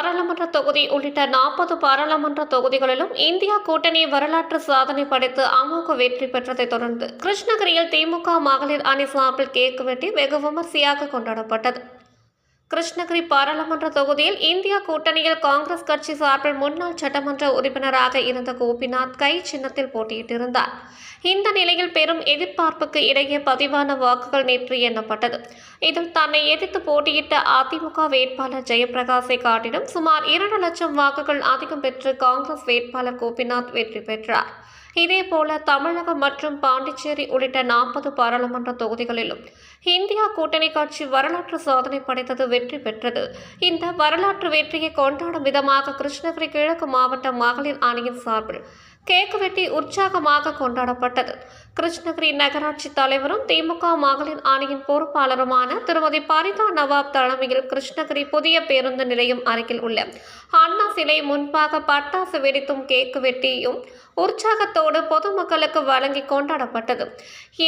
பாராளுமன்ற தொகுதி உள்ளிட்ட நாற்பது பாராளுமன்ற தொகுதிகளிலும் இந்தியா கூட்டணி வரலாற்று சாதனை படைத்து அமோக வெற்றி பெற்றதை தொடர்ந்து கிருஷ்ணகிரியில் திமுக மகளிர் அணி சார்பில் கேக் வெட்டி வெகு விமர்சையாக கொண்டாடப்பட்டது. கிருஷ்ணகிரி பாராளுமன்ற தொகுதியில் இந்தியா கூட்டணியில் காங்கிரஸ் கட்சி சார்பில் முன்னாள் சட்டமன்ற உறுப்பினராக இருந்த கோபிநாத் கை சின்னத்தில் போட்டியிட்டிருந்தார். இந்த நிலையில் பெரும் எதிர்பார்ப்புக்கு இடையே பதிவான வாக்குகள் நேற்று எண்ணப்பட்டது. இதில் தன்னை எதிர்த்து போட்டியிட்ட அதிமுக வேட்பாளர் ஜெயபிரகாஷை காட்டிலும் சுமார் இரண்டு லட்சம் வாக்குகள் அதிகம் பெற்று காங்கிரஸ் வேட்பாளர் கோபிநாத் வெற்றி பெற்றார். இதேபோல தமிழகம் மற்றும் பாண்டிச்சேரி உள்ளிட்ட நாற்பது பாராளுமன்ற தொகுதிகளிலும் இந்தியா கூட்டணி கட்சி வரலாற்று சாதனை படைத்தது வெற்றி பெற்றது. இந்த வரலாற்று வெற்றியை கொண்டாடும் விதமாக கிருஷ்ணகிரி கிழக்கு மாவட்ட மகளிர் அணியின் சார்பில் கேக்கு வெட்டி உற்சாகமாக கொண்டாடப்பட்டது. கிருஷ்ணகிரி நகராட்சி தலைவரும் திமுக மகளிர் அணியின் பொறுப்பாளருமான திருமதி பரிதா நவாப் தலைமையில் கிருஷ்ணகிரி புதிய பேருந்து நிலையம் அருகில் உள்ள அண்ணா சிலை முன்பாக பட்டாசு வெடித்தும் கேக்கு வெட்டியும் உற்சாகத்தோடு பொதுமக்களுக்கு வழங்கி கொண்டாடப்பட்டது.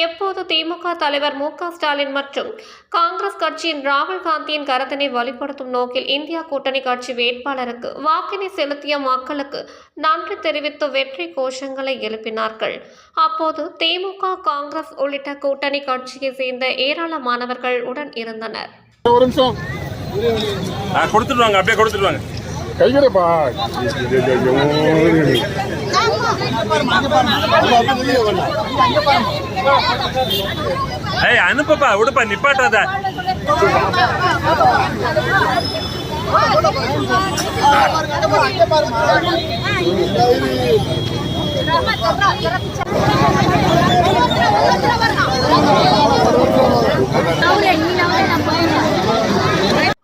எப்போது திமுக தலைவர் மு க ஸ்டாலின் மற்றும் காங்கிரஸ் கட்சியின் ராகுல் காந்தியின் கருத்தினை வலுப்படுத்தும் நோக்கில் இந்தியா கூட்டணி கட்சி வேட்பாளருக்கு வாக்கினை செலுத்திய மக்களுக்கு நன்றி தெரிவித்து வெற்றி கோஷங்களை எழுப்பினார்கள். அப்போது திமுக காங்கிரஸ் உள்ளிட்ட கூட்டணி கட்சியை சேர்ந்த ஏராளமானவர்கள் உடன் இருந்தனர். ஒரு நிமிஷம். அப்படியே கொடுத்துருவாங்க கைகிறப்பா ஏய் அனுப்பப்பா விடுப்பா நிப்பாட்டாத